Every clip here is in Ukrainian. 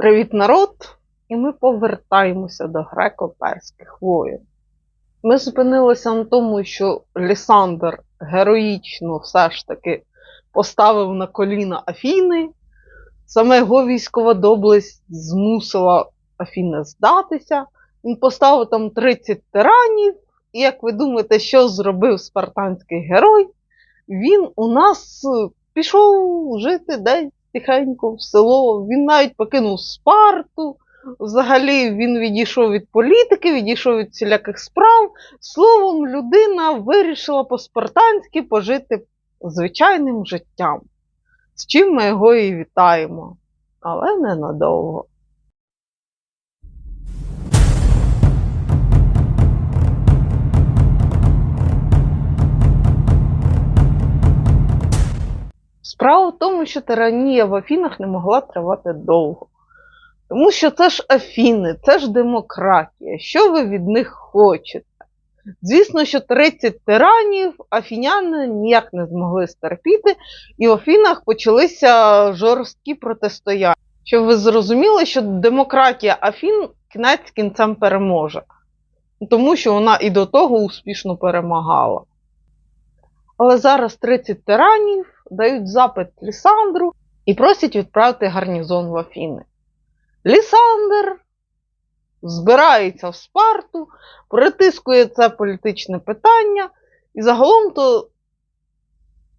Привіт, народ! І ми повертаємося до греко-перських воїн. Ми зупинилися на тому, що Лісандр героїчно все ж таки поставив на коліна Афіни. Саме його військова доблесть змусила Афіни здатися. Він поставив там 30 тиранів. І як ви думаєте, що зробив спартанський герой? Він у нас пішов жити десь тихенько в село. Він навіть покинув Спарту. Взагалі він відійшов від політики, відійшов від всіляких справ. Словом, людина вирішила по-спартанськи пожити звичайним життям. З чим ми його і вітаємо. Але ненадовго. Справа в тому, що тиранія в Афінах не могла тривати довго. Тому що це ж Афіни, це ж демократія. Що ви від них хочете? Звісно, що 30 тиранів афіняни ніяк не змогли стерпіти, і в Афінах почалися жорсткі протистояння. Щоб ви зрозуміли, що демократія Афін кінець кінцем переможе, тому що вона і до того успішно перемагала. Але зараз 30 тиранів дають запит Лісандру і просять відправити гарнізон в Афіни. Лісандр збирається в Спарту, притискує це політичне питання, і загалом то,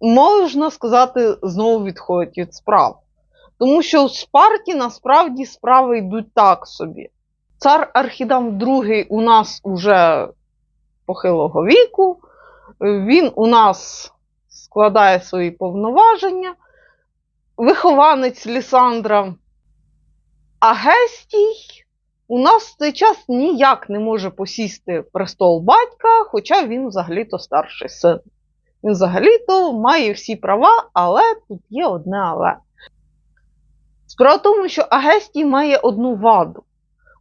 можна сказати, знову відходить від справ. Тому що в Спарті насправді справи йдуть так собі. Цар Архідам II у нас уже похилого віку, він у нас складає свої повноваження, вихованець Лісандра. А Гестій у нас в цей час ніяк не може посісти престол батька, хоча він взагалі-то старший син. Він взагалі-то має всі права, але тут є одне але. Справа в тому, що Агестій має одну ваду.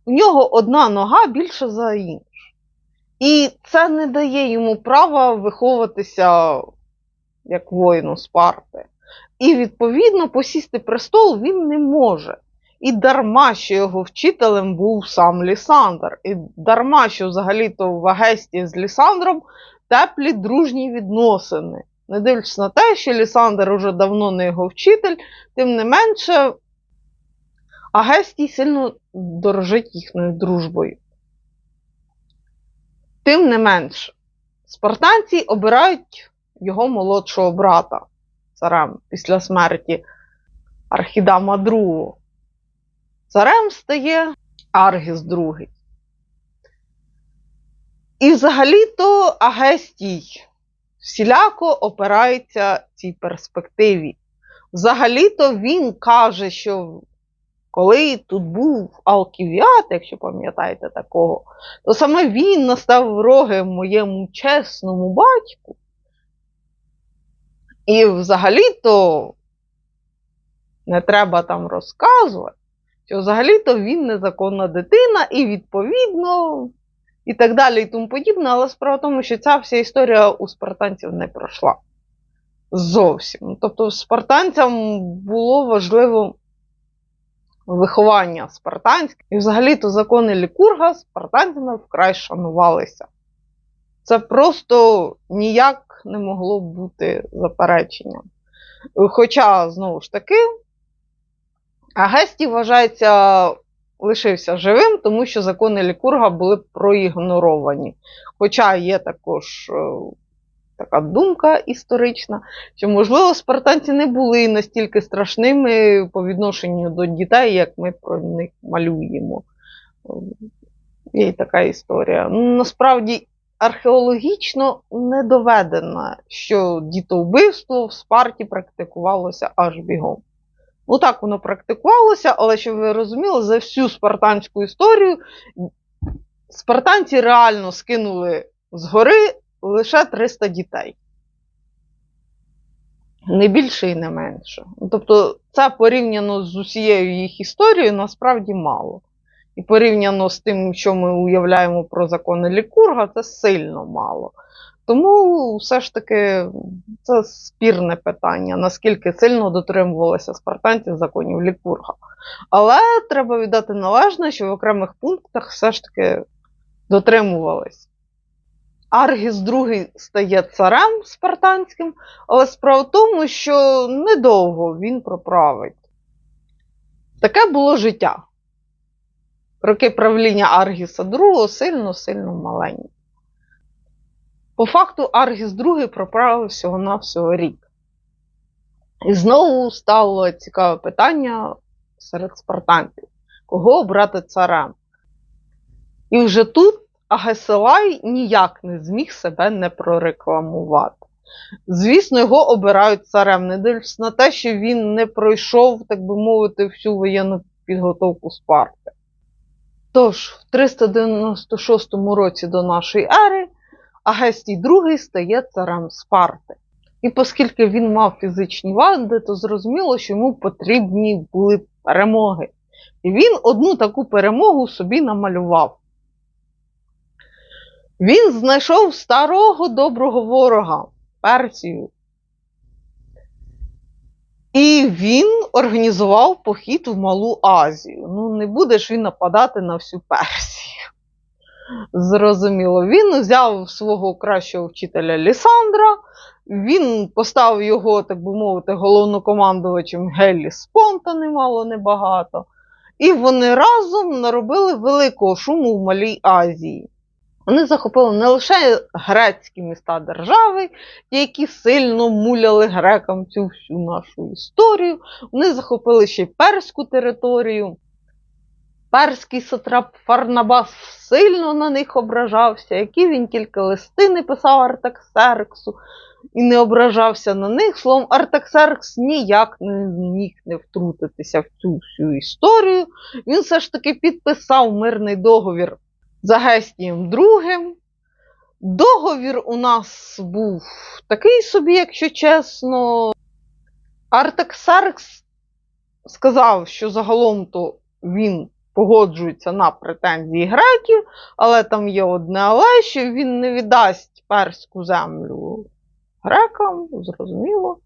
У нього одна нога більша за іншу. І це не дає йому права виховуватися як воїну Спарти. І, відповідно, посісти престол він не може. І дарма, що його вчителем був сам Лісандр. І дарма, що взагалі-то в Агесті з Лісандром теплі дружні відносини. Не дивлячись на те, що Лісандр уже давно не його вчитель, тим не менше, Агестій сильно дорожить їхньою дружбою. Тим не менше, спартанці обирають його молодшого брата царем після смерті Архідама II. Царем стає Аргіс II. І взагалі-то Агестій всіляко опирається цій перспективі. Взагалі-то він каже, що коли тут був Алківіат, якщо пам'ятаєте такого, то саме він настав роги моєму чесному батьку. І взагалі-то не треба там розказувати, що взагалі-то він незаконна дитина, і відповідно, і так далі, і тому подібне. Але справа в тому, що ця вся історія у спартанців не пройшла. Зовсім. Тобто, спартанцям було важливо виховання спартанське. І взагалі-то закони Лікурга спартанцями вкрай шанувалися. Це просто ніяк не могло бути запереченням. Хоча, знову ж таки, Агестій вважається, лишився живим, тому що закони Лікурга були проігноровані. Хоча є також е, така думка історична, що, можливо, спартанці не були настільки страшними по відношенню до дітей, як ми про них малюємо. Є й така історія. Насправді, археологічно не доведено, що дітовбивство в Спарті практикувалося аж бігом. Ну так воно практикувалося, але щоб ви розуміли, за всю спартанську історію спартанці реально скинули з гори лише 300 дітей. Не більше і не менше. Тобто, це порівняно з усією їх історією насправді мало. І порівняно з тим, що ми уявляємо про закони Лікурга, це сильно мало. Тому все ж таки це спірне питання, наскільки сильно дотримувалися спартанці законів Лікурга. Але треба віддати належне, що в окремих пунктах все ж таки дотримувались. Аргіс II стає царем спартанським, але справа в тому, що недовго він проправить. Таке було життя. Роки правління Аргіса II сильно-сильно маленькі. По факту Аргіс II проправив всього-навсього рік. І знову стало цікаве питання серед спартанців: кого обрати царем? І вже тут Агесилай ніяк не зміг себе не прорекламувати. Звісно, його обирають царем, не дивлячись на те, що він не пройшов, так би мовити, всю воєнну підготовку Спарти. Тож, в 396 році до нашої ери Агестій II стає царем Спарти. І оскільки він мав фізичні вади, то зрозуміло, що йому потрібні були перемоги. І він одну таку перемогу собі намалював. Він знайшов старого доброго ворога Персію. І він організував похід в Малу Азію. Ну, не буде ж він нападати на всю Персію. Зрозуміло, він взяв свого кращого вчителя Лісандра, він поставив його, так би мовити, головнокомандувачем Геллі Спонта, немало небагато. І вони разом наробили великого шуму в Малій Азії. Вони захопили не лише грецькі міста держави, які сильно муляли грекам цю всю нашу історію. Вони захопили ще й перську територію. Перський сатрап Фарнабас сильно на них ображався, які він тільки листи не писав Артаксерксу і не ображався на них. Словом, Артаксеркс ніяк не міг не втрутитися в цю всю історію. Він все ж таки підписав мирний договір з Агестієм II. Договір у нас був такий собі, якщо чесно. Артаксеркс сказав, що загалом то він погоджується на претензії греків, але там є одне але, що він не віддасть перську землю грекам, зрозуміло.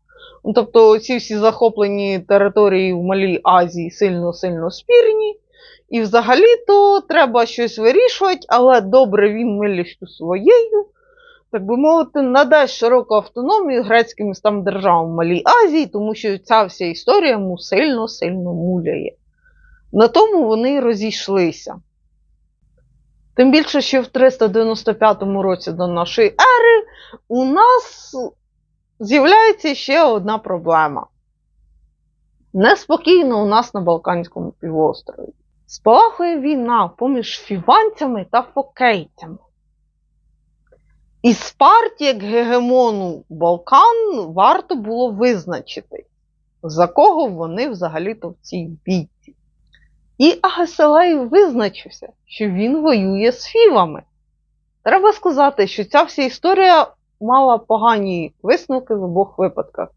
Ну, Тобто ці всі захоплені території в Малій Азії сильно-сильно спірні. І взагалі-то треба щось вирішувати, але добре він милістю своєю, так би мовити, надасть широку автономію грецьким містам державам Малій Азії, тому що ця вся історія йому сильно-сильно муляє. На тому вони й розійшлися. Тим більше, що в 395 році до нашої ери у нас з'являється ще одна проблема. Неспокійно у нас на Балканському півострові. Спалахує війна поміж фіванцями та фокейцями. І Спарті, як гегемону Балкан, варто було визначити, за кого вони взагалі-то в цій бійці. І Агеселай визначився, що він воює з фівами. Треба сказати, що ця вся історія мала погані висновки в обох випадках.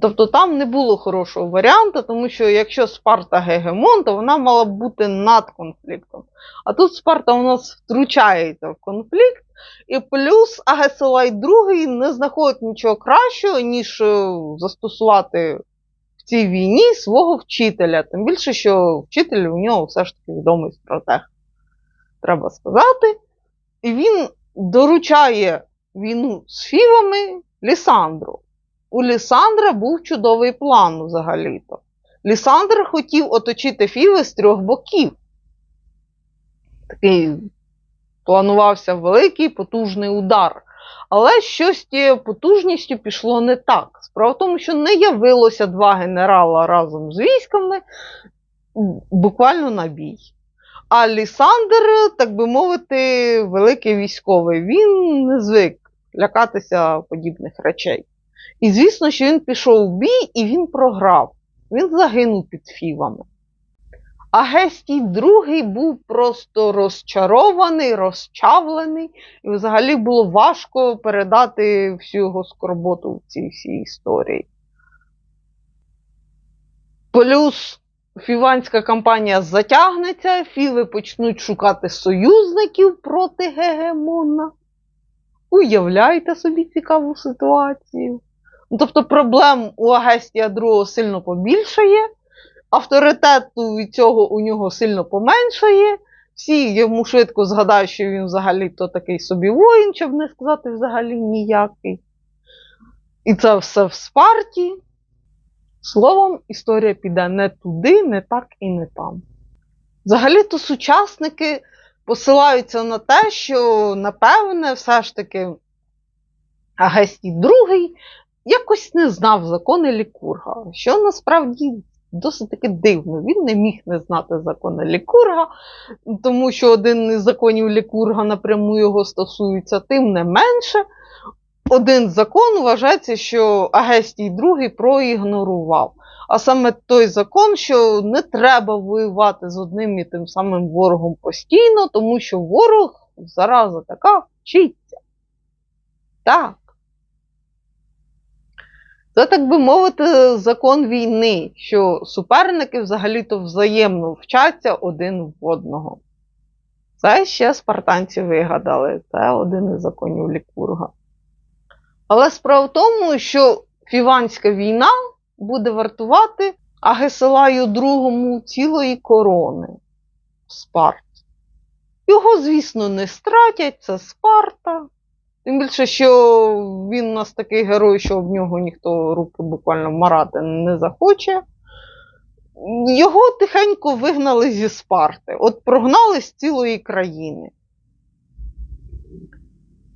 Тобто там не було хорошого варіанту, тому що якщо Спарта гегемон, то вона мала б бути над конфліктом. А тут Спарта у нас втручається в конфлікт, і плюс Агесилай II не знаходить нічого кращого, ніж е, застосувати в цій війні свого вчителя. Тим більше, що вчитель у нього все ж таки відомий стратег, треба сказати. І він доручає війну з фівами Лісандру. У Лісандра був чудовий план взагалі-то. Лісандр хотів оточити Фіви з трьох боків. Такий планувався великий потужний удар. Але щось тією потужністю пішло не так. Справа в тому, що не явилося два генерала разом з військами буквально на бій. А Лісандр, так би мовити, великий військовий. Він не звик лякатися подібних речей. І звісно, що він пішов в бій і він програв. Він загинув під фівами. А Гестій II був просто розчарований, розчавлений, і взагалі було важко передати всю його скорботу в цій всій історії. Плюс фіванська кампанія затягнеться, фіви почнуть шукати союзників проти Гегемона. Уявляйте собі цікаву ситуацію. Ну, Тобто проблем у Агестія II сильно побільшає, авторитету від цього у нього сильно поменшає. Всі йому швидко згадають, що він взагалі то такий собі воїн, щоб не сказати взагалі ніякий. І це все в Спарті. Словом, історія піде не туди, не так і не там. Взагалі-то сучасники посилаються на те, що, напевне, все ж таки Агестій II якось не знав закони Лікурга, що насправді досить таки дивно. Він не міг не знати закони Лікурга, тому що один із законів Лікурга напряму його стосується, тим не менше. Один закон вважається, що Агестій II проігнорував. А саме той закон, що не треба воювати з одним і тим самим ворогом постійно, тому що ворог зараза така вчиться. Так. Це, так би мовити, закон війни, що суперники взагалі-то взаємно вчаться один в одного. Це ще спартанці вигадали. Це один із законів Лікурга. Але справа в тому, що Фіванська війна буде вартувати Агесилаю II цілої корони в Спарті. Його, звісно, не стратять, це Спарта. Тим більше, що він у нас такий герой, що в нього ніхто руки буквально марати не захоче. Його тихенько вигнали зі Спарти, от прогнали з цілої країни.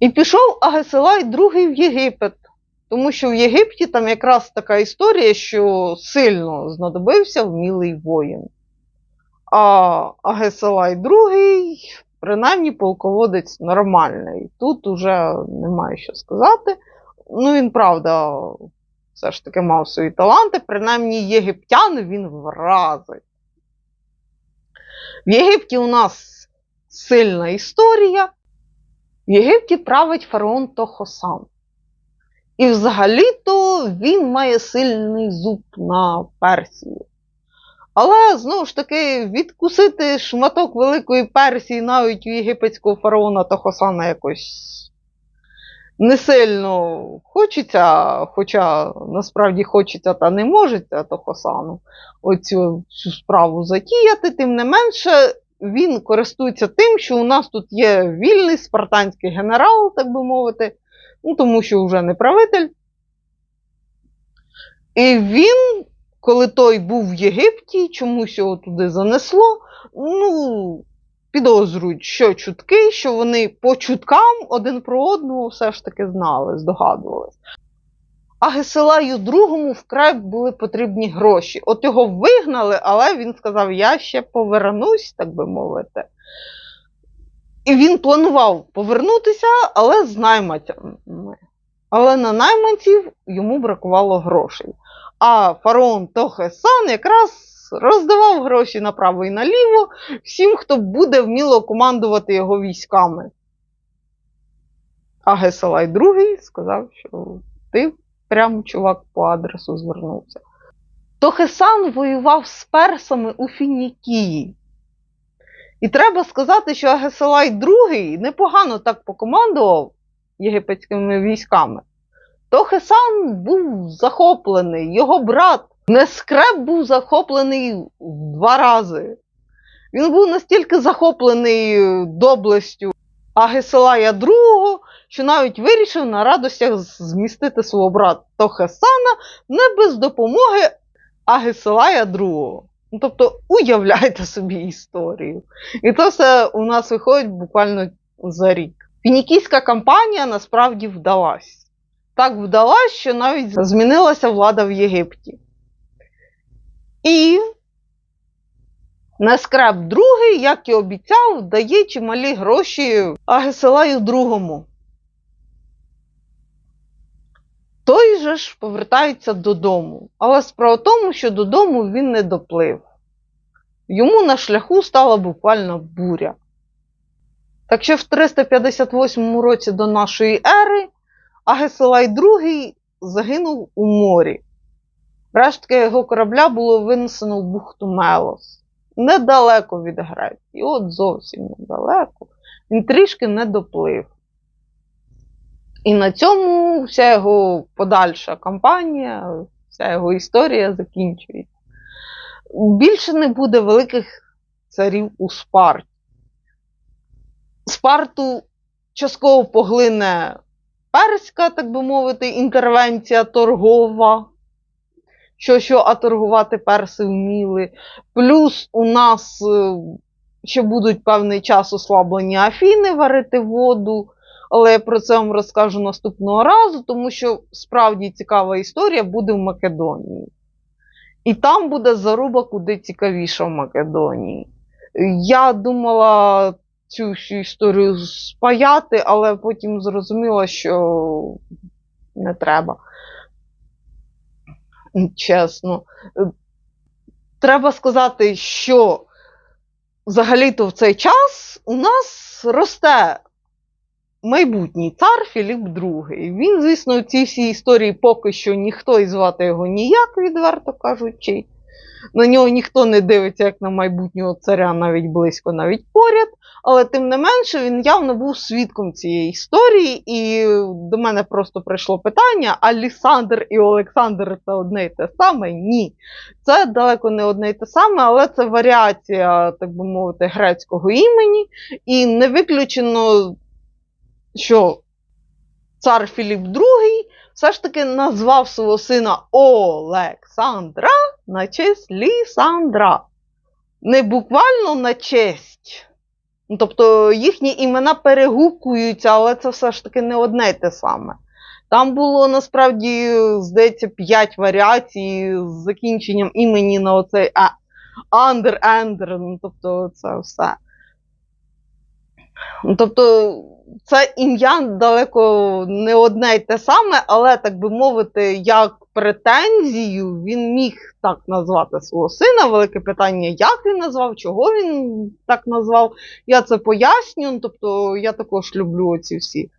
І пішов Агесилай II в Єгипет, тому що в Єгипті там якраз така історія, що сильно знадобився вмілий воїн. А Агесилай II, принаймні, полководець нормальний. Тут уже немає що сказати. Ну, він, правда, все ж таки мав свої таланти, принаймні єгиптян він вразить. В Єгипті у нас сильна історія. В Єгипті править фараон Тохосан. І взагалі-то він має сильний зуб на Персію. Але знову ж таки, відкусити шматок Великої Персії навіть у єгипетського фараона Тохосана якось не сильно хочеться, хоча насправді хочеться та не можеться Тохосану оцю цю справу затіяти, тим не менше. Він користується тим, що у нас тут є вільний спартанський генерал, так би мовити, ну, тому що вже не правитель. І він, коли той був в Єгипті, чомусь його туди занесло, ну, підозрюють, що чутки, що вони по чуткам один про одного все ж таки знали, здогадувались. А Гесилаю другому вкрай були потрібні гроші. От його вигнали, але він сказав: я ще повернусь, так би мовити. І він планував повернутися, але з найманцями. Але на найманців йому бракувало грошей. А фараон Тохесан якраз роздавав гроші направо і наліво всім, хто буде вміло командувати його військами. А Гесалай II сказав, що ти прямо чувак по адресу звернувся. Тохесан воював з персами у Фінікії. І треба сказати, що Агесалай II непогано так покомандував єгипетськими військами. Тохесан був захоплений, його брат Нескреп був захоплений два рази. Він був настільки захоплений доблестю Агесилая II, що навіть вирішив на радостях змістити свого брата Тохесана не без допомоги Агесилая II. Ну, тобто, уявляйте собі історію. І це все у нас виходить буквально за рік. Фінікійська кампанія насправді вдалась. Так вдалась, що навіть змінилася влада в Єгипті. І Нескреп другий, як і обіцяв, дає чималі гроші Агесилаю другому. Той же ж повертається додому. Але справа в тому, що додому він не доплив. Йому на шляху стала буквально буря. Так що в 358 році до нашої ери Агесилай II загинув у морі. Рештки його корабля було винесено в бухту Мелос. Недалеко від Греції. От зовсім недалеко. Він трішки не доплив. І на цьому вся його подальша кампанія, вся його історія закінчується. Більше не буде великих царів у Спарті. Спарту частково поглине перська, так би мовити, інтервенція торгова. Що, що, а торгувати перси вміли. Плюс у нас е, ще будуть певний час ослаблені Афіни варити воду, але я про це вам розкажу наступного разу, тому що справді цікава історія буде в Македонії. І там буде заруба куди цікавіша в Македонії. Я думала цю всю історію спаяти, але потім зрозуміла, що не треба. Чесно. Треба сказати, що взагалі-то в цей час у нас росте майбутній цар Філіп II. Він, звісно, в цій всій історії поки що ніхто і звати його ніяк, відверто кажучи. На нього ніхто не дивиться, як на майбутнього царя, навіть близько, навіть поряд. Але тим не менше він явно був свідком цієї історії, і до мене просто прийшло питання: а Лісандр і Олександр це одне і те саме? Ні. Це далеко не одне і те саме, але це варіація, так би мовити, грецького імені. І не виключено, що цар Філіп II все ж таки назвав свого сина Олександра на честь Лісандра. Не буквально на честь. Ну, Тобто їхні імена перегукуються, але це все ж таки не одне й те саме. Там було насправді, здається, п'ять варіацій з закінченням імені на оцей Андер, Ендер, ну тобто це все. Ну, Тобто, це ім'я далеко не одне й те саме, але, так би мовити, як претензію він міг так назвати свого сина. Велике питання, як він назвав, чого він так назвав. Я це поясню. Тобто, я також люблю ці всі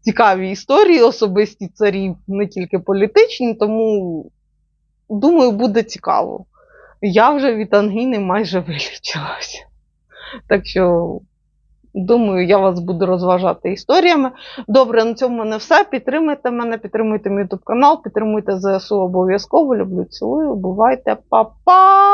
цікаві історії, особисті царів, не тільки політичні, тому думаю, буде цікаво. Я вже від ангіни майже вилічилася. Так що. Думаю, я вас буду розважати історіями. Добре, на цьому не все. Підтримуйте мене, підтримуйте мій ютуб канал, підтримуйте ЗСУ обов'язково. Люблю, цілую. Бувайте, па-па!